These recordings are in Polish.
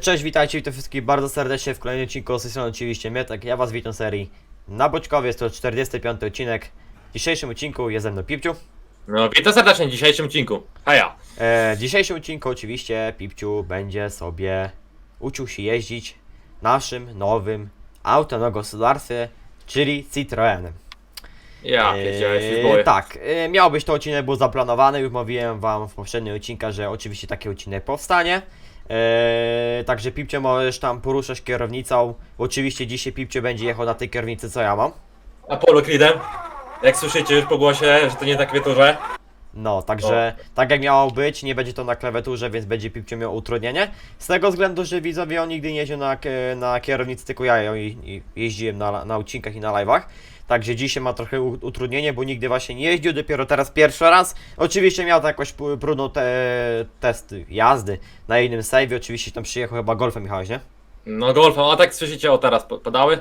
Cześć, witajcie, witam wszystkich bardzo serdecznie w kolejnym odcinku z tej strony oczywiście Mietek. Ja was witam w serii na Boćkowie, jest to 45 odcinek. W dzisiejszym odcinku jest ze mną Pipciu. No, witam serdecznie w dzisiejszym odcinku. Heja! E, w dzisiejszym odcinku oczywiście Pipciu będzie sobie uczył się jeździć naszym nowym autem na gospodarstwie, czyli Citroenem. Ja, wiedziałeś, już boję. Tak, e, miał być to odcinek, był zaplanowany, już mówiłem wam w poprzednim odcinku, że oczywiście taki odcinek powstanie. E, także Pipcie możesz tam poruszać kierownicą. Oczywiście dzisiaj Pipcie będzie jechał na tej kierownicy co ja mam. Apollo Creedem. Jak słyszycie już po głosie, że to nie na klawiaturze. No, także tak jak miało być, nie będzie to na klawiaturze, więc będzie Pipcie miał utrudnienie. Z tego względu, że widzowie on nigdy nie jeździł na, na kierownicy, tylko ja ją i, i jeździłem na, na odcinkach i na live'ach. Także dzisiaj ma trochę utrudnienie, bo nigdy właśnie nie jeździł, dopiero teraz pierwszy raz. Oczywiście miał to jakoś p- próbną te, test jazdy na innym save, oczywiście tam przyjechał chyba golfem jechałeś, nie? No golfem, a tak słyszycie, o teraz padały?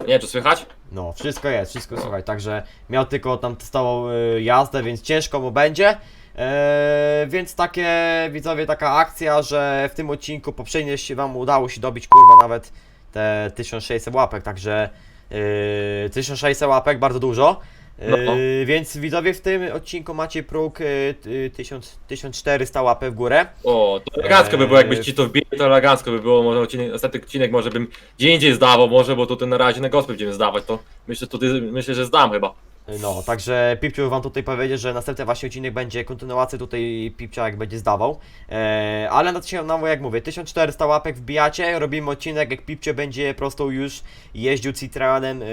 Nie wiem, czy słychać? No, wszystko jest, wszystko słuchaj, także miał tylko tam testową y, jazdę, więc ciężko mu będzie. Eee, więc takie widzowie, taka akcja, że w tym odcinku poprzednio się wam udało się dobić kurwa nawet te 1600 łapek, także yy, 1600 łapek, bardzo dużo. Yy, No. Więc widzowie w tym odcinku macie próg yy, y, 1000, 1400 łapek w górę. O, to elegancko by było, jakbyś ci to wbili, to elegancko by było. Może odcinek, ostatni odcinek może bym gdzie indziej zdawał, może, bo tutaj na razie na gospę będziemy zdawać, to myślę, tutaj, myślę, że zdam chyba. No, także Pipciu wam tutaj powiedział, że następny właśnie odcinek będzie kontynuacja tutaj Pipcia jak będzie zdawał. Eee, ale na dzisiaj, no jak mówię, 1400 łapek wbijacie, robimy odcinek jak Pipcio będzie po prostu już jeździł Citroenem yy,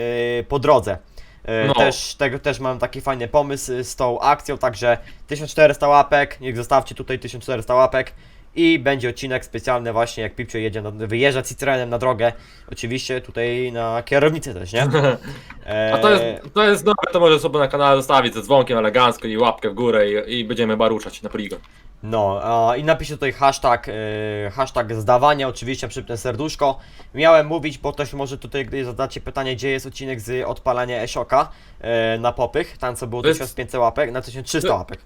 po drodze. Eee, No. Też, tego, też mam taki fajny pomysł z tą akcją, także 1400 łapek, niech zostawcie tutaj 1400 łapek. I będzie odcinek specjalny właśnie jak Pipcio jedzie, na, wyjeżdża Citroenem na drogę. Oczywiście tutaj na kierownicę też, nie? A to jest, to jest to może sobie na kanale zostawić ze dzwonkiem elegancko i łapkę w górę i, i będziemy chyba ruszać na poligon. No a, i napiszę tutaj hashtag, e, hashtag zdawania, oczywiście przypnę serduszko. Miałem mówić, bo też może tutaj gdy zadacie pytanie, gdzie jest odcinek z odpalania Esioka e, na popych, tam co było To jest- 1500 łapek, na 1300 to- łapek.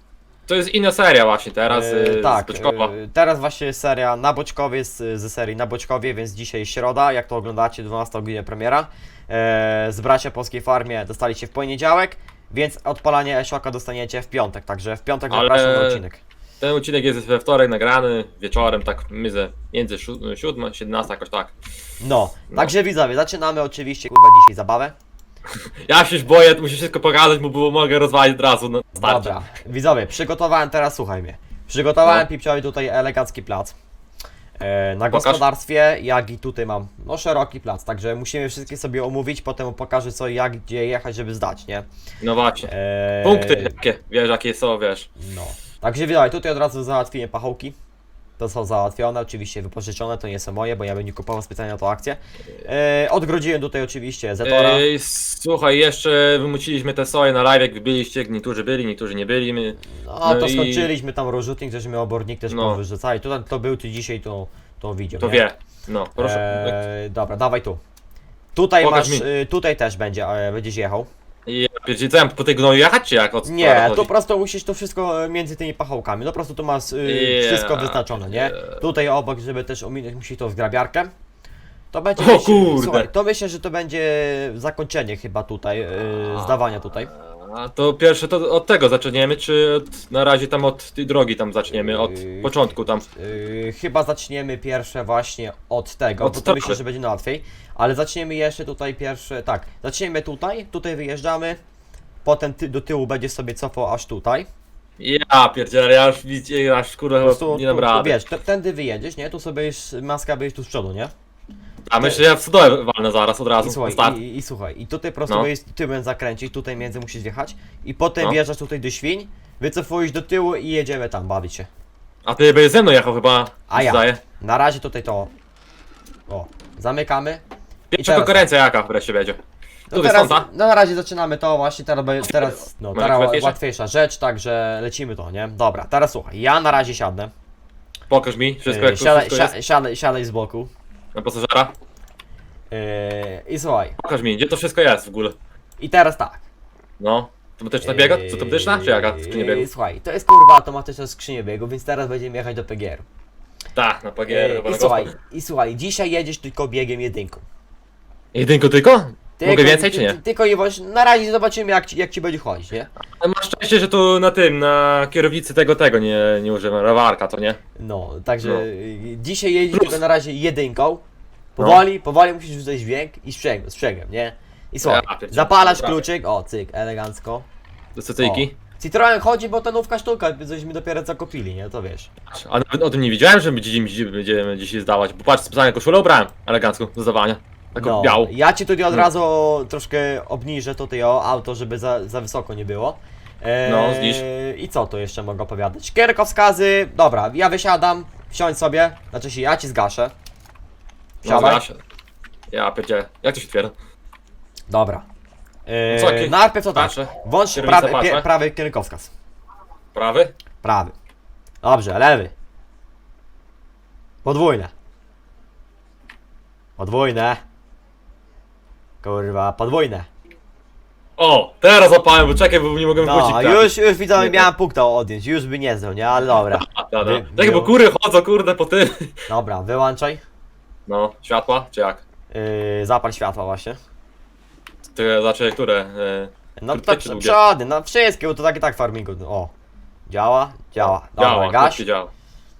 To jest inna seria właśnie teraz, E, tak, z Byczkowa. e, teraz właśnie jest seria na Boćkowie, z, ze serii na Boćkowie, więc dzisiaj środa, jak to oglądacie, 12 godzina premiera. E, z Bracia Polskiej Farmie dostaliście w poniedziałek, więc odpalanie Esioka dostaniecie w piątek, także w piątek Ale- zapraszam na odcinek. Ten odcinek jest we wtorek nagrany, wieczorem, tak między, między 7 17 jakoś tak. No, No. także widzowie, zaczynamy oczywiście kurwa dzisiaj zabawę. Ja się już boję, muszę wszystko pokazać, bo było, mogę rozwalić od razu na starcie. Dobra, widzowie, przygotowałem teraz, słuchaj mnie. Przygotowałem No. Pipciowi tutaj elegancki plac. E, na Pokaż. gospodarstwie, jak i tutaj mam, no szeroki plac, także musimy wszystkie sobie omówić, potem pokażę co i jak, gdzie jechać, żeby zdać, nie? No właśnie. E, Punkty jakie, wiesz jakie są, wiesz. No, także widzowie, tutaj od razu załatwiłem pachołki. To są załatwione, oczywiście wypożyczone, to nie są moje, bo ja bym nie kupował specjalnie na tą akcję. E, odgrodziłem tutaj oczywiście Zetora. Ej, słuchaj, jeszcze wymuciliśmy te soje na live, jak byliście, niektórzy byli, niektórzy nie byli. My... No, no to i- skończyliśmy tam rozrzutnik, żeśmy obornik też No. powyrzucali. To, to był tu dzisiaj, to, to widział. To nie? wie. No, proszę. Eee, dobra, dawaj tu. Tutaj Pokaż masz, mi. y, tutaj też będzie, e, będziesz jechał. Ja mam po tej gnoju jechać, czy jak? O co Nie, chodzi? to po prostu musisz to wszystko e, między tymi pachołkami. No po prostu tu masz y, Yeah, wszystko wyznaczone, nie? Tutaj obok, żeby też ominąć, musi to zgrabiarkę. To będzie, O myślę, kurde. słuchaj, to myślę, że to będzie zakończenie chyba tutaj, y, zdawania tutaj. A to pierwsze to od tego zaczniemy, czy od, na razie tam od tej drogi tam zaczniemy, od Yy, początku tam. Yy, chyba zaczniemy pierwsze właśnie od tego, Od bo to myślę, że będzie łatwiej. Ale zaczniemy jeszcze tutaj pierwsze, tak, zaczniemy tutaj, tutaj wyjeżdżamy, potem ty, do tyłu będziesz sobie cofał aż tutaj. Ja pierdzielę, ja już widzicie, ja już kurde chyba nie dam tu, tu, rady. wiesz, tędy wyjedziesz, nie? Tu sobie już maska będziesz tu z przodu, nie? A myślę, że ja w stodołę walnę zaraz od I razu, słuchaj, na start. i, i słuchaj, i tutaj po prostu No. będziesz tyłem zakręcić, tutaj między musisz wjechać i potem No. wjeżdżasz tutaj do świń, wycofujesz do tyłu i jedziemy tam bawić się. A ty będziesz ze mną jechał chyba, A ja. zdaje. Na razie tutaj to, o, zamykamy. Pierwsza teraz- konkurencja jaka wreszcie będzie. No Tu teraz, wystąta? no na razie zaczynamy to właśnie, teraz, be- teraz no, Może teraz łatwiejsze? łatwiejsza rzecz, także lecimy to, nie? Dobra, teraz słuchaj, ja na razie siadnę. Pokaż mi wszystko Yy, jak tu siadaj, wszystko jest sia, siadaj, siadaj z boku. na pasażera. Yy, I słuchaj, Pokaż mi, gdzie to wszystko jest w ogóle. i teraz tak. No. To betyczna biega? Co to betyczna? Czy jaka Yy, biegu? Słuchaj, to jest kurwa automatyczna skrzynia biegu, więc teraz będziemy jechać do PGR. Tak, na pagierę, chyba I na słuchaj, gospę. i słuchaj, dzisiaj jedziesz tylko biegiem jedynką. Jedynko tylko? Mogę więcej czy nie? ty- Tylko i wyłącznie, na razie zobaczymy jak ci, jak ci będzie chodzić, nie? Ale Masz szczęście, że tu na tym, na kierownicy tego, tego nie, nie używam, rawarka, to nie? No, także No. y, dzisiaj jedziesz Plus. tylko na razie jedynką. Powoli, powoli musisz rzucać dźwięk i sprzęgłem, sprzęgłem, nie? I słuchaj, Ja pierdzielę, zapalasz prawie. kluczyk, o cyk, elegancko. Do cycyjki. Citroen chodzi, bo to nówka sztuka, żeśmy dopiero co kupili, nie? To wiesz. A nawet o tym nie wiedziałem, że będziemy, będziemy dzisiaj zdawać, bo patrz, specjalnie koszulę ubrałem, elegancko, do zdawania. Taką No, białą. ja ci tutaj od No. razu troszkę obniżę tutaj o auto, żeby za, za wysoko nie było. Eee, No, zniż. I co tu jeszcze mogę opowiadać? Kierunkowskazy, dobra, ja wysiadam, wsiądź sobie, znaczy się ja ci zgaszę. No, Wsiadaj. zgaszę. Ja pierdzielę. Jak to się otwiera? Dobra. Eee, Co, najpierw to tak, Patrzę. włącz Kierownica prawy, patrzę. pie, prawy kierunkowskaz. Prawy? Prawy. Dobrze, lewy. Podwójne. Podwójne. Kurwa, podwójne. O, teraz zapałem, bo czekaj, bo nie mogę No, wrócić. już, już widzowie Nie, miałem punkta odjąć, już by nie zdał, nie? Ale dobra. Da, da. Wy- Czekaj, bo kury chodzą, kurde, po tym. Dobra, wyłączaj. No, światła, czy jak? Yy, zapal światła właśnie. Ty, znaczy, które? E, No Krótkie to czy długie? przody, no wszystkie, bo to tak i tak w farmingu. O. Działa? Działa. Dobra, działa, gaś. działa.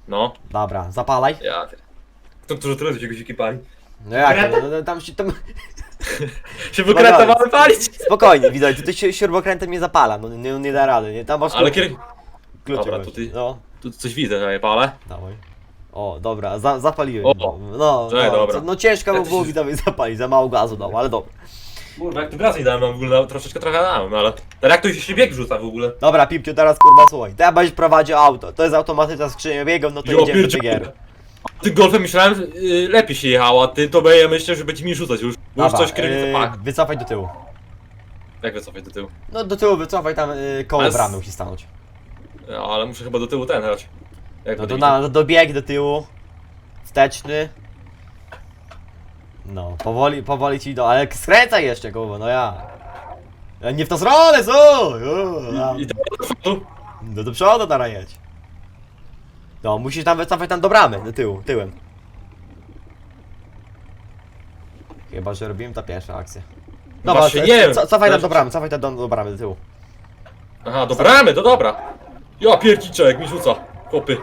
No, Dobra, zapalaj. ja. To dużo tyle się guziki pali. No jak, no, no, no, tam się tam... Się wykrętowałem palić! Spokojnie, widać, tutaj się śrubokrętem nie zapala, no nie, nie da rady, nie? Tam masz Ale klucz- kiedy... klucze Dobra, masz. to ty- No, Tu coś widzę, że je palę. dawaj. O, dobra, za, zapaliłem. O, no, czekaj, no, dobra. co- no ciężko by Ja to było się- widzowie zapalić, za mało gazu dał, ale dobra. Kurwa, jak tu gaz nie dałem, mam w ogóle, troszeczkę trochę dałem, ale... Ale jak tu się bieg wrzuca w ogóle? Dobra, Pipciu, teraz kurwa słuchaj, teraz będziesz prowadził auto, to jest automatyczna skrzynia biegów, no to Jo, jedziemy do gieru. Ty golfem myślałem, że y, lepiej się jechało, a ty to ja myślę, że będzie mi rzucać już. Bo już Dobra, coś kierownica yy, pak. wycofaj do tyłu. Jak wycofać do tyłu? No do tyłu wycofaj tam yy, koło Ale s- bramy musi stanąć. No, ale muszę chyba do tyłu ten dać. Jak No to na, no do bieg do tyłu. Wsteczny. No, powoli, powoli ci do, ale skręcaj jeszcze kurwa, no ja. E, Nie w tą stronę, co? I to tu? No do przodu teraz jedź. No, musisz tam wycofać tam do bramy, do tyłu, tyłem. Chyba, że robiłem ta pierwsza akcja. Dobra, Właśnie nie wiem. co- cofaj tam do bramy, cofaj tam do, do bramy, do tyłu. Aha, do bramy, to dobra. Ja pierdziczę, jak mi rzuca. Chłopy.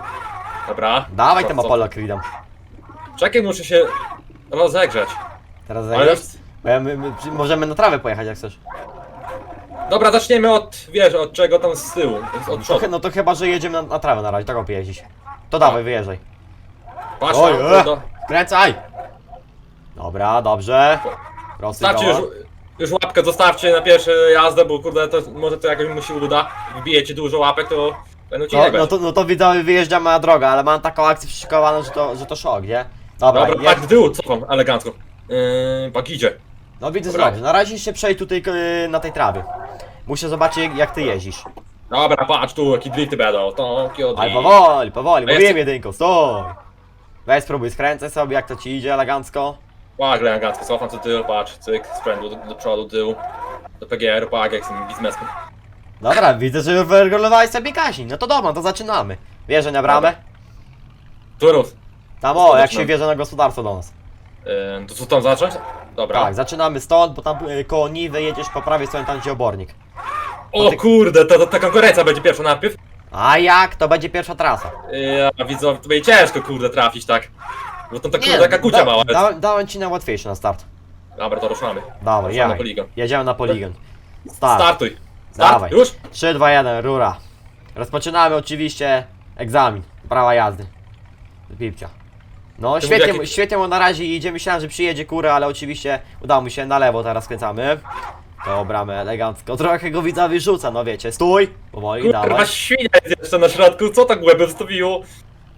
Dobra. Dawaj Co- ten co? Apollo Creedem. Czekaj, muszę się rozegrzeć. Teraz Ale-? Bo ja, my, my, możemy na trawę pojechać jak chcesz. Dobra, zaczniemy od, wiesz, od czego tam z tyłu, od To, przodu. chy- no to chyba, że jedziemy na, na trawę na razie, tak opie jeździć. To dawaj, wyjeżdżaj. Patrz Oj, tam, e. Kręcaj! Dobra, dobrze. Prosty Zostawcie już, już łapkę, zostawcie na pierwszą jazdę, bo kurde, to może to jakoś mu się uda. Wbijecie dużo łapek, to będą ci No, no, to, no to widzowie wyjeżdżamy na drogę, ale mam taką akcję przyszykowaną, że to, że to szok, nie? Dobra, Dobra, jedź. tak, w cofam, elegancko. Yy, pak idzie. No widzę, Dobra. Na razie się przejdź tutaj yy, na tej trawie. Muszę zobaczyć jak- ty jeździsz. Dobra, patrz tu, jakie drifty będą, to Ale powoli, powoli, mówiłem jedynką, stój! Weź spróbuj, skręcę sobie jak to ci idzie elegancko. Pak, elegancko, cofam do tyłu, patrz, cyk, sprzętu do, do przodu, do tyłu. Do PGR, pak, jak z tym biznesem. Dobra, widzę, że wyregulowałeś sobie gaśnik. No to dobra, to zaczynamy. Wierzę na bramę. Turów. Tam o, jak się wierzy na gospodarstwo do nas. Yy, to co tam zacząć? Dobra. Tak, zaczynamy stąd, bo tam y, koło Niwy jedziesz po prawej stronie, tam gdzie obornik. O kurde, ta, ta, ta konkurencja będzie pierwsza najpierw. A jak? To będzie pierwsza trasa. Ja widzę, to będzie ciężko kurde trafić tak. Bo tam ta kurde taka kucia da- mała jest. Dałem, dałem ci na łatwiejszy na start. Dobra, to ruszamy. Dawaj, ja. na poligon. Jedziemy na poligon. Start. Startuj. Start, Dawaj. już? 3, 2, 1, rura. Rozpoczynamy oczywiście egzamin. Prawa jazdy. Pipcia. No, Ty świetnie, mu- świetnie mu na razie idzie. Myślałem, że przyjedzie kurę, ale oczywiście udało mi się na lewo teraz skręcamy. Dobra, my elegancko. Trochę go widzowie rzuca, no wiecie. Stój! Powoli, Kurwa, dawaj. świnia jest jeszcze na środku, co tak łebem zostawiło?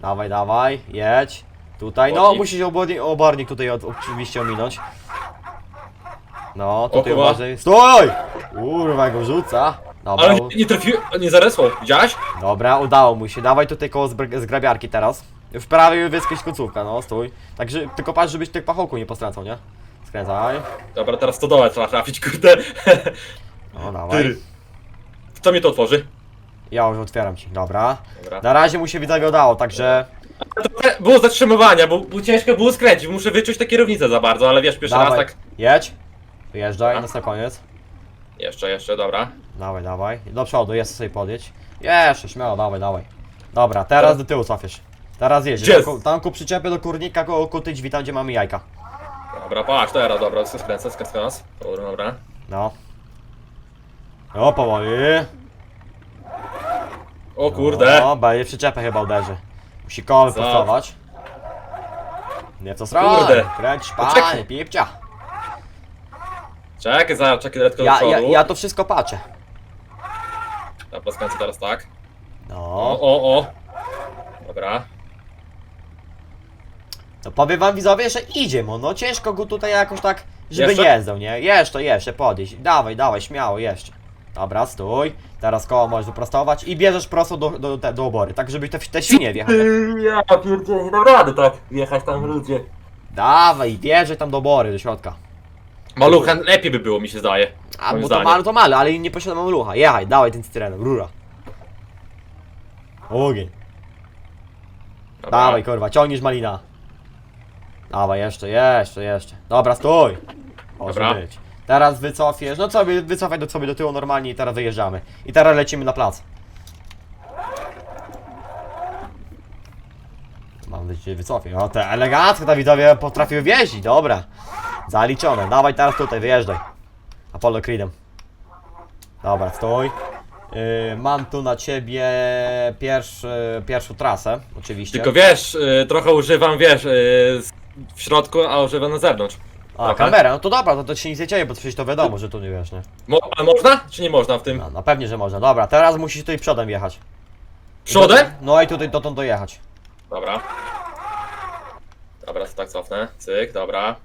Dawaj, dawaj, jedź. Tutaj, no Obornik. musisz obornik, obornik tutaj od, oczywiście ominąć. No, tutaj kurwa. uważaj. Stój! Kurwa, go rzuca. Dobra, Ale u- nie, nie trafiłem, nie zaresło, widziałeś? dobra, udało mu się. Dawaj tutaj koło zbr- zgrabiarki teraz. W prawej jakaś końcówka, no stój. Także tylko patrz, żebyś tych pachołku nie postracał, nie? Skręcaj. Dobra, teraz to dołę trzeba trafić, kurde. No, dawaj. Ty. Kto mi to otworzy? Ja już otwieram ci, dobra. Dobra. Na razie mu się widzowie udało, także... trochę było zatrzymywania, bo, bo ciężko było skręcić, muszę wyczuć tę kierownicę za bardzo, ale wiesz, pierwszy raz Dawaj, tak... jedź. Wyjeżdżaj, nas na koniec. Jeszcze, jeszcze, dobra. Dawaj, dawaj. Do przodu, jest sobie podjedź. Jeszcze, śmiało, dawaj, dawaj. Dobra, teraz do tyłu cofiesz. Teraz jedziesz. Gdzie? Tam ku- Tam ku przyczepy do kurnika, ku, ku tej drzwi, tam gdzie mamy jajka. Dobra, patrz, teraz, dobra, skręcę, skręcę nas. Dobra, dobra. No. O, powoli. O kurde. O, będzie przyczepę chyba uderzy. Musi koło Co? wyprostować. Nie co stronę. Kurde. Kręć, Poczekaj. panie, pipcia. Czekaj, zaraz, czekaj, letko do Ja, przodu. ja, ja to wszystko patrzę. Dobra, skręcę teraz tak. O, No. o, o. Dobra. To powiem wam widzowie, że idzie mu. No ciężko go tutaj jakoś tak, żeby Jeszcze? nie jezdał, nie? Jeszcze, jeszcze, podjeść. Dawaj, dawaj, śmiało, jeszcze. Dobra, stój. Teraz koło możesz wyprostować i bierzesz prosto do, do, do, do obory, tak żeby te, te świnie wjechać. Ja pierdzielę, nie dam rady tak jechać tam ludzie. Dawaj, wjeżdżaj tam do obory, do środka. Malucha lepiej by było, mi się zdaje. A, Moim bo to zdaniem. malo, to malo, ale nie posiadam lucha. Jechaj, dawaj tym cytrenem, rura. Ogień. Dobra. Dawaj, kurwa, ciągniesz malina. Dawaj, jeszcze, jeszcze, jeszcze. Dobra, stój. Może Dobra. być. Teraz wycofiesz, no co, wy- wycofaj do sobie do tyłu normalnie i teraz wyjeżdżamy. I teraz lecimy na plac. Mam nadzieję, że wycofię. O, te elegancko to widzowie potrafiły wjeździć, dobra. Zaliczone. Dawaj teraz tutaj, wyjeżdżaj. Apollo Creedem. Dobra, stój. Yy, mam tu na ciebie pierwszy, pierwszą trasę, oczywiście. Tylko wiesz, y, trochę używam, wiesz, y, w środku, a używam na zewnątrz. A, trochę. kamera, no to dobra, to, to ci nic nie dzieje, bo przecież to wiadomo, że tu nie wiesz, nie? Mo a można? Czy nie można w tym? No, no pewnie, że można. Dobra, teraz musisz tutaj przodem jechać. Przodem? No i tutaj dotąd dojechać. Dobra. Dobra, to tak cofnę. Cyk, dobra.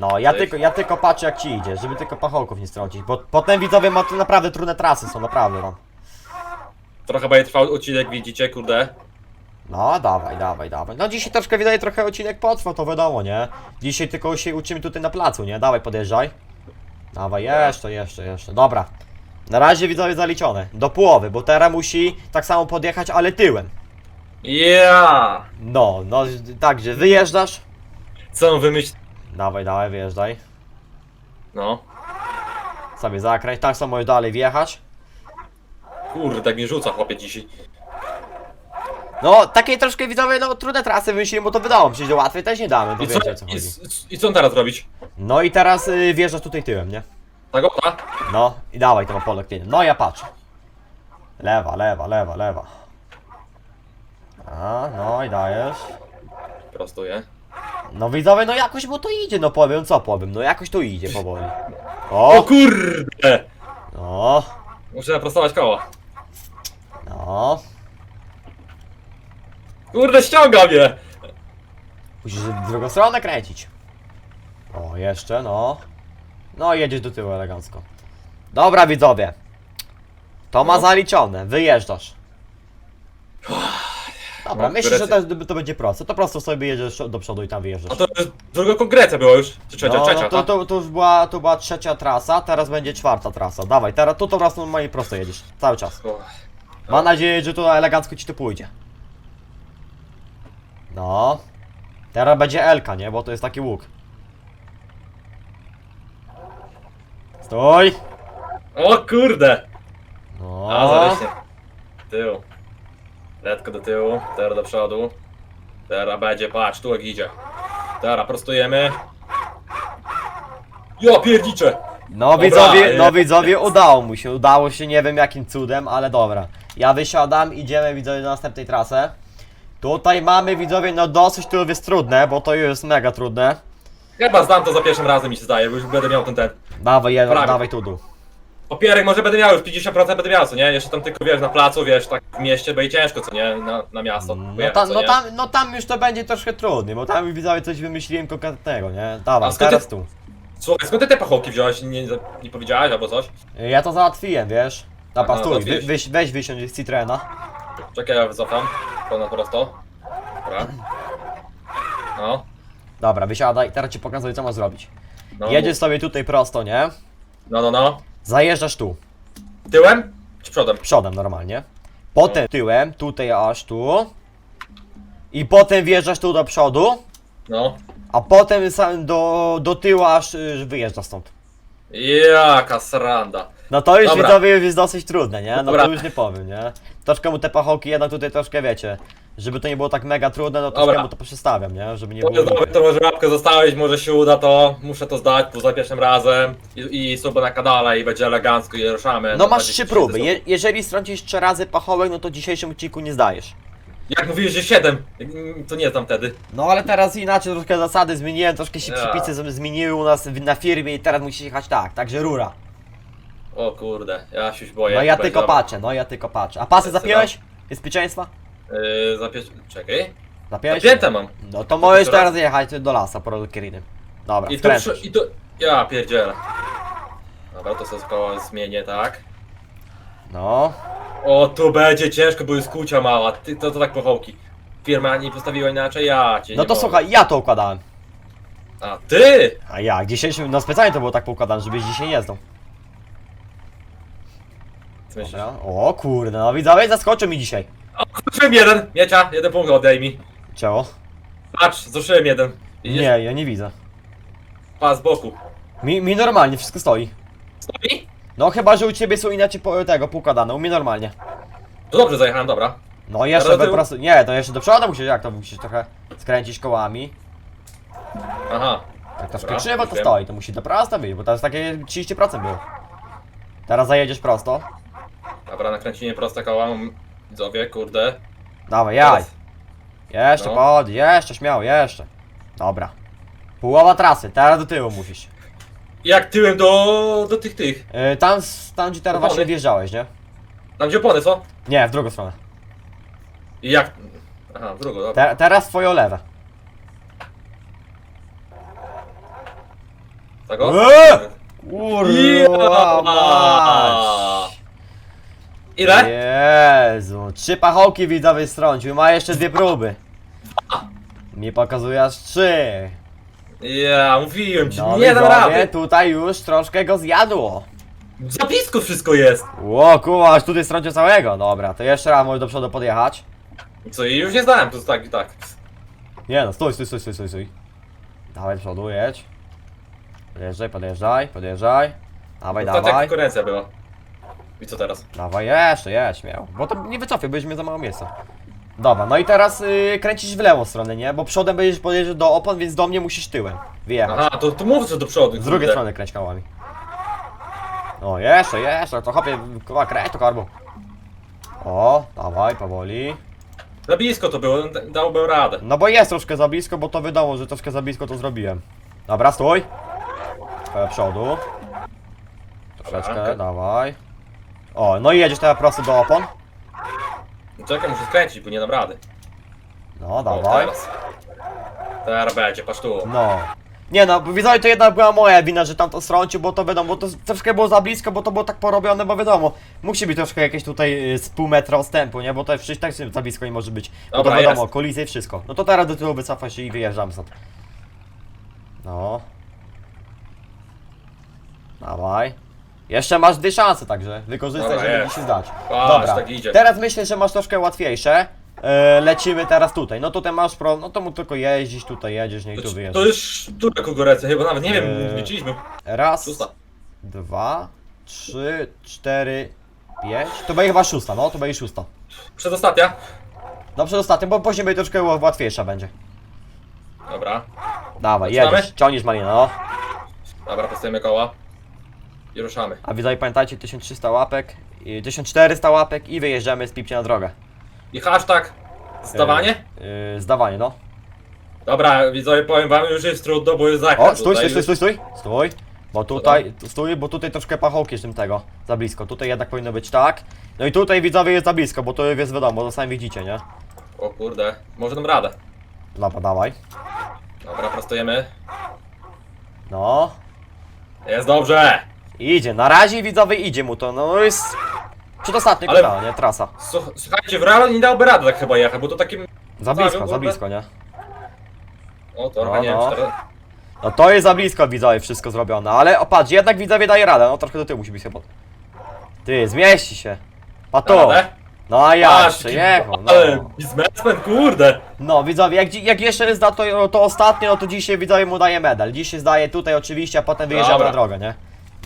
No, ja Cyk. tylko, ja tylko patrzę jak ci idzie, żeby tylko pachołków nie strącić, bo potem widzowie ma tu naprawdę trudne trasy są, naprawdę no. Trochę będzie trwał odcinek, widzicie, kurde. No, dawaj, dawaj, dawaj. No dzisiaj troszkę wydaje trochę odcinek potrwał, to wiadomo, nie? Dzisiaj tylko się uczymy tutaj na placu, nie? Dawaj, podjeżdżaj. Dawaj, jeszcze, jeszcze, jeszcze. Dobra. Na razie widzowie zaliczone. Do połowy, bo teraz musi tak samo podjechać, ale tyłem. Ja! No, no, także wyjeżdżasz. Co on wymyśl... Dawaj, dawaj, wyjeżdżaj. No. Sobie zakręć, tak samo możesz dalej wjechać. Kurde, tak mnie rzuca chłopie dzisiaj. No, takie troszkę widzowie, no, trudne trasy wymyślili, bo to wiadomo, przecież do łatwej też nie damy, to I co, wiecie o co i, chodzi. I co teraz robić? No i teraz y, wjeżdżasz tutaj tyłem, nie? Tak opta? No i dawaj to pole klient. No ja patrzę. Lewa, lewa, lewa, lewa. A, no i dajesz. Prostuję. No widzowie, no jakoś mu to idzie, no powiem, co powiem, no jakoś to idzie powoli. O O, kurde! no, Muszę naprostować koła. no. Kurde, ściąga mnie! Musisz w drugą stronę kręcić. O, jeszcze, no. No i jedziesz do tyłu elegancko. Dobra widzowie. To ma No. zaliczone, wyjeżdżasz. Dobra, No, myślę, że to, to będzie proste. To prosto sobie jedziesz do przodu i tam wyjeżdżasz. A to już druga kongrecja była już? Czy trzecia? no, trzecia, no to, tak? to, to już była, to była trzecia trasa, teraz będzie czwarta trasa. Dawaj, teraz tu to raz normalnie prosto jedziesz. Cały czas. O, Mam nadzieję, że to elegancko ci to pójdzie. No. Teraz będzie Elka, nie? Bo to jest taki łuk. Stój! o kurde! No. A, zaryśnie. Tył. Letko do tyłu, teraz do przodu. Teraz będzie, patrz, tu jak idzie. Teraz prostujemy. Jo, pierdzicze! No Dobra, widzowie, no widzowie, udało mu się, udało się, nie wiem jakim cudem, ale dobra. Ja wysiadam, idziemy widzowie do następnej trasy. Tutaj mamy widzowie, no dosyć to jest trudne, bo to jest mega trudne. Chyba znam to za pierwszym razem mi się zdaje, bo już będę miał ten ten. Dawaj, je, Prawie. dawaj tu dół. Popierek może będę miał już 50% będę miał, co nie? Jeszcze tam tylko wiesz na placu, wiesz, tak w mieście będzie ciężko, co nie? Na, na miasto. No, pojechać, tam, co no, nie? tam, no tam już to będzie troszkę trudniej, bo tam widzowie coś wymyśliłem konkretnego, nie? Dawaj, A skąd teraz tu. Słuchaj, skąd ty te pachołki wziąłeś? Nie, nie powiedziałeś albo coś? Ja to załatwiłem, wiesz? Dobra, Aha, stój, wy, załatwiłeś. weź, weź wysiądź z Citroena. Czekaj, ja wycofam. To na prosto. Dobra. No. Dobra, wysiadaj, teraz ci pokazuję co masz zrobić. no Jedziesz sobie tutaj prosto, nie? No, no, no. Zajeżdżasz tu, Tyłem? Czy przodem? przodem normalnie. Potem tyłem, tutaj aż tu. i potem wjeżdżasz tu do przodu, No. a potem sam do, do tyłu aż y, wyjeżdżasz stąd. Jaka sranda. No to już Dobra. widzowie jest dosyć trudne, nie? No Dobra. to już nie powiem, nie? Troszkę mu te pachołki jednak tutaj troszkę wiecie. Żeby to nie było tak mega trudne, no troszkę Dobra. mu to przestawiam, nie? Żeby nie To było. jest to może łapkę zostawić, może się uda to. Muszę to zdać poza pierwszym razem. I, i suba na kanale i będzie elegancko i ruszamy. No na masz 20 trzy próby. Je jeżeli strącisz trzy razy pachołek, no to w dzisiejszym odcinku nie zdajesz. Jak mówiłeś, że 7, to nie znam wtedy. No ale teraz inaczej troszkę zasady zmieniłem, troszkę się Ja. przepisy z- zmieniły u nas w- na firmie i teraz musisz jechać tak, także rura. O kurde, ja się już boję. No jak ja to tylko będzie patrzę, no ja tylko patrzę. A pasy zapiąłeś? Bezpieczeństwa? Yy, zapiesz... Czekaj. Zapiąłeś? Zapięte mam. No to możesz teraz jechać do lasa po Rolkerinym. Dobra, I tu, wkręcasz. przy- i tu... Ja pierdzielę. Dobra, to sobie koło zmienię, tak. No. O, tu będzie ciężko, bo jest kucia mała. Ty, to, to tak pochołki. Firma nie postawiła inaczej, ja cię No nie to mogę. słuchaj, ja to układałem. A ty! A jak? Dzisiejszym, no specjalnie to było tak poukładane, żebyś dzisiaj jezdł. Myślisz? Dobra. O kurde, no widzowie, zaskoczył mi dzisiaj. Zuszyłem jeden! Miecia, jeden punkt oddaj mi. Czego? Patrz, zuszyłem jeden. I Nie, ja nie widzę. Pas z boku. Mi, mi normalnie wszystko stoi. Stoi? No chyba, że u ciebie są inaczej po, tego poukładane, u mnie normalnie. To dobrze zajechałem, dobra. No jeszcze do tyłu? prostu, nie, to jeszcze do przodu musisz, jak to musisz trochę skręcić kołami. Aha. Jak troszkę Dobra, to wiem. stoi, to musi do prosto wyjść, bo to jest takie 30% było. Teraz zajedziesz prosto. Dobra, nakręcenie proste koła. Widzowie, kurde. Dawaj, jaj. Teraz. Jeszcze No. pod, jeszcze śmiało, jeszcze. Dobra. Połowa trasy, teraz do tyłu musisz. Jak tyłem do, do tych tych. Yy, tam, s- tam gdzie teraz właśnie wjeżdżałeś, nie? Tam gdzie opony, co? Nie, w drugą stronę. I jak... Aha, w drugą, dobra. Te, teraz twoje lewe. Tak o? Eee! Kurwa mać. Ile? Jezu, trzy pachołki widzowie strącił, ma jeszcze dwie próby. Mi pokazuje aż trzy. Ja, mówiłem ci, No nie dam widzowie, rady. tutaj już troszkę go zjadło. Za blisko wszystko jest. Ło, kuwa, aż tutaj strącił całego. Dobra, to jeszcze raz może do przodu podjechać. Co, i już nie znałem, to tak i tak. Nie no, stój, stój, stój, stój, stój, stój. Dawaj do przodu, jedź. Podjeżdżaj, podjeżdżaj, podjeżdżaj. Dawaj, To tak jak dawaj. konkurencja była. I co teraz? Dawaj, jeszcze, jedź, śmiało. Bo to nie wycofię, będziesz miał za mało miejsca. Dobra, no i teraz y, kręcisz w lewą stronę, nie? Bo przodem będziesz podjeżdżał do opon, więc do mnie musisz tyłem wjechać. Aha, to, to mów, że do przodu. Z drugiej kurde. strony kręć kołami. O, jeszcze, jeszcze, to chopie, koła kręć to karbu. O, dawaj, powoli. Za blisko to było, dałbym radę. No bo jest troszkę za blisko, bo to wiadomo, że troszkę za blisko to zrobiłem. Dobra, stój. Do przodu. Troszeczkę, Dobra. dawaj. O, no i jedziesz teraz prosto do opon. Czekaj, muszę skręcić, bo nie dam rady. No, O, dawaj. teraz. Teraz będzie, patrz tu. No. Nie no, widzowie, to jednak była moja wina, że tam to strącił, bo to wiadomo, bo to troszkę było za blisko, bo to było tak porobione, bo wiadomo, musi być troszkę jakieś tutaj y, z pół metra odstępu, nie? Bo to przecież tak za blisko nie może być. Dobra, to wiadomo, jest. kolizje i wszystko. No to teraz do tyłu wycofaj się i wyjeżdżam stąd. No. Dawaj. Jeszcze masz dwie szanse, także wykorzystaj, Dobra, żeby jest. ci się zdać. Patrz, Dobra, tak idzie. teraz myślę, że masz troszkę łatwiejsze. E, lecimy teraz tutaj. No tutaj masz pro, no to mu tylko jeździć, tutaj jedziesz, nie i tu To, wyjeżdżasz. to już która konkurencja, chyba nawet nie wiem, Eee. liczyliśmy. Raz, Szósta. dwa, trzy, cztery, pięć. To będzie chyba szósta, no to będzie szósta. Przedostatnia. No przedostatnia, bo później będzie troszkę łatwiejsza będzie. Dobra, Dawaj, Zaczynamy? jedziesz, ciągniesz malina, no. dobra, postajemy koła. I ruszamy. A widzowie pamiętajcie, 1300 łapek, i 1400 łapek i wyjeżdżamy z Pipcia na drogę. I hashtag zdawanie? Yy, zdawanie, no. Dobra, widzowie, powiem wam, już jest trudno, bo jest zakręt O, stój, tutaj stój, stój, stój, stój, stój. Bo tutaj, stój, bo tutaj troszkę pachołki jest tym tego, za blisko. Tutaj jednak powinno być tak. No i tutaj widzowie jest za blisko, bo to jest wiadomo, to sami widzicie, nie? O kurde, może dam radę. Dobra, dawaj. Dobra, prostujemy. No. Jest dobrze! Idzie, na razie widzowie idzie mu to, no jest... Przedostatnia Ale- Ale... nie? Trasa. Słuch- Słuchajcie, w realu nie dałby rady tak chyba jechać, bo to takim... Za blisko, za blisko, nie? O, to No, trochę nie no. wiem. No to jest za blisko widzowie wszystko zrobione, ale o patrz, jednak widzowie daje radę, no troszkę do tyłu musi być chyba. Ty, zmieści się. A Da to, radę? No a jak, Patrz, przejechał, Ale no. biznesmen, kurde. No widzowie, jak, dzi- jak jeszcze zda to, to ostatnio, no to dzisiaj widzowie mu daje medal. Dzisiaj zdaje tutaj oczywiście, a potem wyjeżdżamy Dobra. na drogę, nie?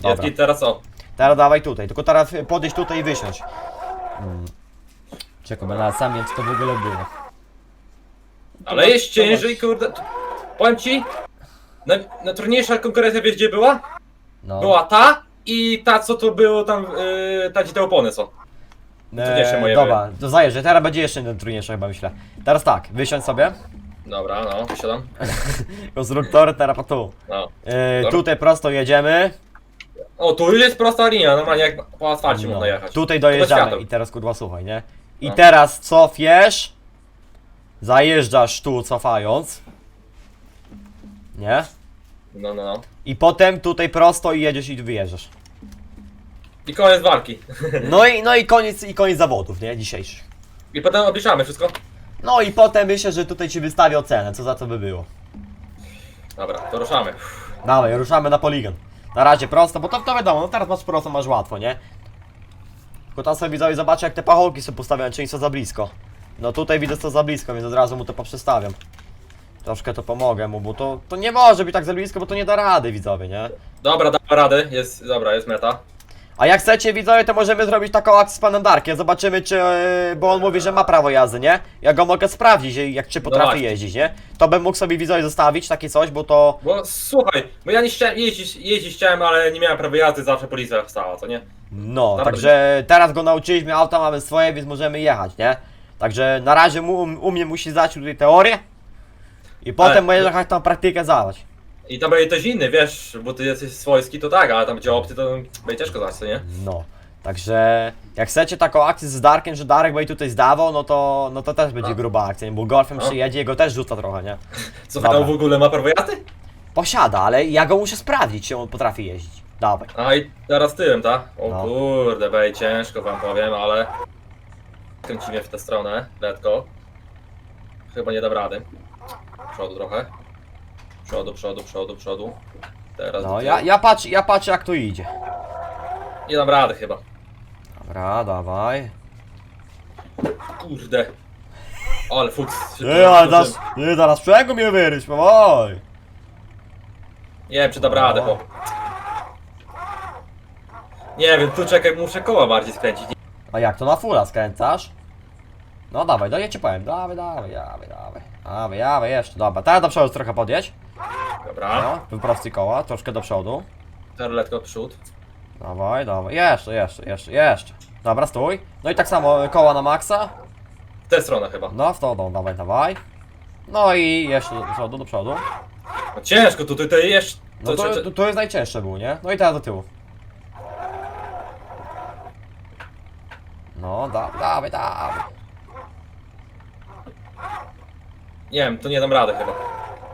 Dobra. Teraz co? Teraz dawaj tutaj, tylko teraz podejść tutaj i wysiąść. Hmm. Czekaj, bo nawet sam wiem co to w ogóle było. Ale jest ciężej, kurde. Powiem ci, na, najtrudniejsza konkurencja wiesz gdzie była? No. Była ta i ta co to było tam, yy, ta gdzie te opony są. trudniejsze moje dobra, to zajeżdżę, teraz będzie jeszcze jeden trudniejszy chyba myślę. Teraz tak, wysiądź sobie. Dobra, no, wysiadam. Konstruktor, teraz po tu. No. E, Dobra. tutaj prosto jedziemy. O, tu już jest prosta linia, normalnie jak po asfalcie No, można jechać. Tutaj dojeżdżamy i teraz kurwa słuchaj, nie? I No. teraz cofiesz. Zajeżdżasz tu cofając. Nie? No, no, no. I potem tutaj prosto i jedziesz i wyjeżdżasz. I koniec walki. No i, no i koniec i koniec zawodów, nie? Dzisiejszych. I potem obliczamy wszystko. No i potem myślę, że tutaj ci wystawię ocenę, co za to by było. Dobra, to ruszamy. Dawaj, ruszamy na poligon. Na razie prosto, bo to, to wiadomo, no teraz masz prosto, masz łatwo, nie? Tylko tam sobie widzowie zobaczę jak te pachołki są postawione, czy nie są za blisko. No tutaj widzę co za blisko, więc od razu mu to poprzestawiam. Troszkę to pomogę mu, bo to, to nie może być tak za blisko, bo to nie da rady widzowie, nie? Dobra, damy radę, jest, dobra, jest meta. A jak chcecie widzowie, to możemy zrobić taką akcję z panem Darkiem. Zobaczymy czy, e, bo on mówi, że ma prawo jazdy, nie? Ja go mogę sprawdzić, jak czy potrafi właśnie. jeździć, nie? To bym mógł sobie widzowie zostawić takie coś, bo to... Bo słuchaj, bo ja nie chciałem jeździć, jeździć chciałem, ale nie miałem prawa jazdy, zawsze policja wstała, co nie? No, Dobra. także teraz go nauczyliśmy, auta mamy swoje, więc możemy jechać, nie? Także na razie mu, u mnie musi zdać tutaj teorię i potem Ale- może jechać tam praktykę zdawać. I tam będzie też inny, wiesz, bo ty jesteś swojski, to tak, ale tam będzie opty, to będzie ciężko zdać, co nie? No, także jak chcecie taką akcję z Darkiem, że Darek będzie tutaj zdawał, no to, no to też będzie A. gruba akcja, nie? bo golfem No. przyjedzie i go też rzuca trochę, nie? Co Dobra. tam w ogóle ma prawo jazdy? Posiada, ale ja go muszę sprawdzić, czy on potrafi jeździć. Dawaj. A i teraz tyłem, tak? O No. kurde, będzie ciężko wam powiem, ale... Kręci mnie w tę stronę, letko. Chyba nie dam rady. Przodu trochę. Przodu, przodu, przodu, przodu. Teraz No, ja, ja, patrzę, ja patrzę jak to idzie. Nie dam rady chyba. Dobra, dawaj. Kurde. Ale fuks. się tu zaraz, nie, zaraz czego mnie wyryć, powoj. Nie wiem, czy dam radę, bo... Nie wiem, tu czekaj, muszę koła bardziej skręcić. A jak to na fula skręcasz? No dawaj, no ja ci powiem, dawaj, dawaj, dawaj, dawaj. Dawaj, dawaj, jeszcze, dobra, teraz do przodu trochę podjedź. Dobra, No, wyprostuj koła, troszkę do przodu. teraz letko przód. Dawaj, dawaj, jeszcze, jeszcze, jeszcze, jeszcze. Dobra, stój. No i tak samo, koła na maksa. W tę stronę chyba. No, w to, no, dawaj, dawaj. No i jeszcze do przodu, do przodu. No ciężko, tu tutaj jeszcze... No to, to, to jest najcięższe było, nie? No i teraz do tyłu. No, da, dawaj, dawaj. Nie wiem, to nie dam rady chyba.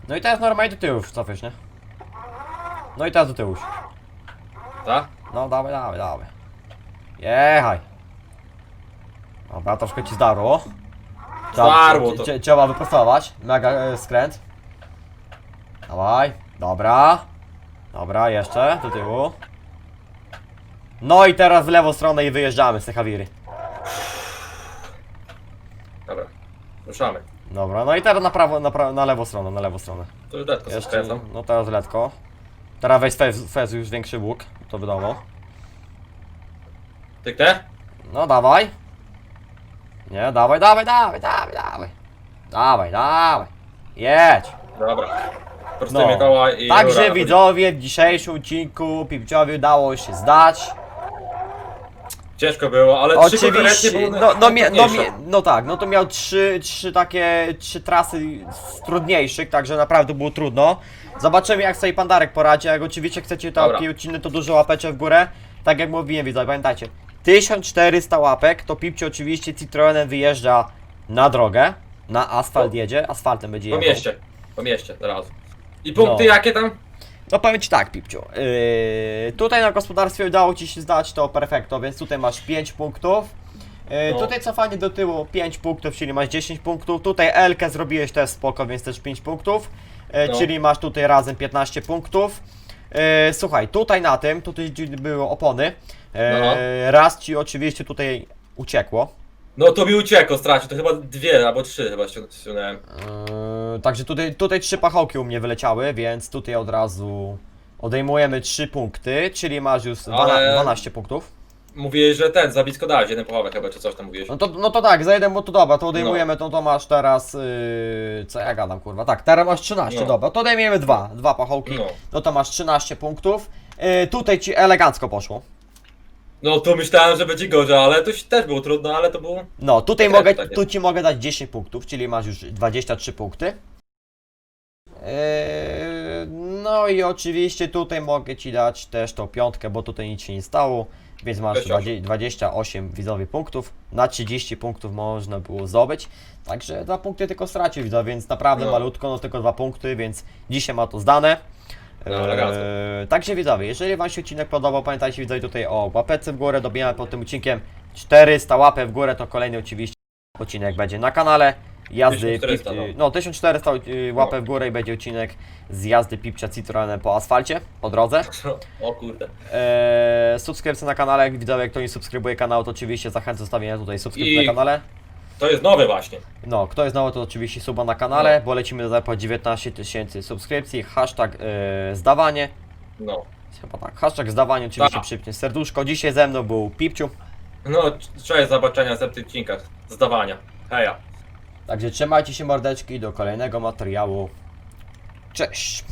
No i teraz normalnie do tyłu już cofiesz, nie? No i teraz do tyłu już. Tak? No dawaj, dawaj, dawaj. Jechaj. Dobra, troszkę ci zdarło. Zdarło to. Trzeba wyprostować. Mega e, skręt. Dawaj. Dobra. Dobra, jeszcze do tyłu. No i teraz w lewą stronę i wyjeżdżamy z tej Hawiry. Dobra. Ruszamy. Dobra, no i teraz na prawo, na, prawo, na lewą stronę, na lewą stronę. To już letko Jeszcze, skręcam. no teraz letko. Teraz weź fez, fez już większy łuk, to wiadomo. Tyknę? No dawaj. Nie, dawaj, dawaj, dawaj, dawaj, dawaj. Dawaj, dawaj. Jedź. Dobra. No. koła i... Także rura. widzowie, w dzisiejszym odcinku Pipciowi udało się zdać. Ciężko było, ale trzy konkurencje Oczywiście, były no, no, mia, no, najtrudniejsze. no tak, no to miał trzy, trzy takie, trzy trasy z trudniejszych, także naprawdę było trudno. Zobaczymy jak sobie pan Darek poradzi, jak oczywiście chcecie Dobra. takie odciny, to dużo łapeczek w górę. Tak jak mówiłem widzowie, pamiętajcie, 1400 łapek, to Pipcio oczywiście Citroenem wyjeżdża na drogę, na asfalt jedzie, asfaltem będzie Po jechał. mieście. Po mieście, od razu. I punkty No. jakie tam? No powiem ci tak, Pipciu. Yy, tutaj na gospodarstwie udało ci się zdać to perfekto, więc tutaj masz 5 punktów. Yy, No. Tutaj cofanie do tyłu 5 punktów, czyli masz 10 punktów. Tutaj Elkę zrobiłeś też spoko, więc też 5 punktów. Yy, No. Czyli masz tutaj razem 15 punktów. Yy, słuchaj, tutaj na tym, tutaj gdzie były opony. Yy, No. Raz ci oczywiście tutaj uciekło. No to mi uciekło, stracił, to chyba dwie albo trzy chyba ścią- ściągnąłem. Także tutaj, tutaj trzy pachołki u mnie wyleciały, więc tutaj od razu odejmujemy 3 punkty, czyli masz już dwana- Ale- 12 punktów. Mówiłeś, że ten, za blisko dałeś, jeden pochowek chyba, czy coś tam mówiłeś. No to, no to tak, za jeden, bo to dobra, to odejmujemy, to, to masz teraz, yy, co ja gadam kurwa, tak, teraz masz 13, No. dobra, to odejmujemy dwa, dwa pachołki, No. no to masz 13 punktów. Yy, tutaj ci elegancko poszło. No to myślałem, że będzie gorzej, ale to też było trudno, ale to było... No, tutaj mogę, tu ci mogę dać 10 punktów, czyli masz już 23 punkty. Eee, no i oczywiście tutaj mogę ci dać też tą piątkę, bo tutaj nic się nie stało, więc masz 28. 20 28 widzowie punktów. Na 30 punktów można było zdobyć, także dwa punkty tylko stracił widzowie, więc naprawdę No. malutko, no tylko dwa punkty, więc dzisiaj ma to zdane. No, elegancko. Eee, także widzowie, jeżeli wam się odcinek podobał, pamiętajcie widzowie tutaj o łapeczce w górę, dobijamy pod tym odcinkiem 400 łapę w górę, to kolejny oczywiście odcinek będzie na kanale. Jazdy, 1400, pip, no. no 1400 y, łapę w górę i będzie odcinek z jazdy Pipcia Citroenem po asfalcie, po drodze. O kurde. Eee, subskrypcja na kanale, jak widzowie, kto nie subskrybuje kanału, to oczywiście zachęcam do zostawienia tutaj subskrypcji I- na kanale. To jest nowy właśnie. No, kto jest nowy, to oczywiście suba na kanale, No. bo lecimy do po 19 tysięcy subskrypcji, hashtag e, zdawanie, No. chyba tak, hashtag zdawanie, oczywiście Tak. przypnie serduszko. Dzisiaj ze mną był Pipciu, No, cześć, zobaczenia w następnych odcinkach. Zdawania. Heja. także trzymajcie się mordeczki do kolejnego materiału. Cześć!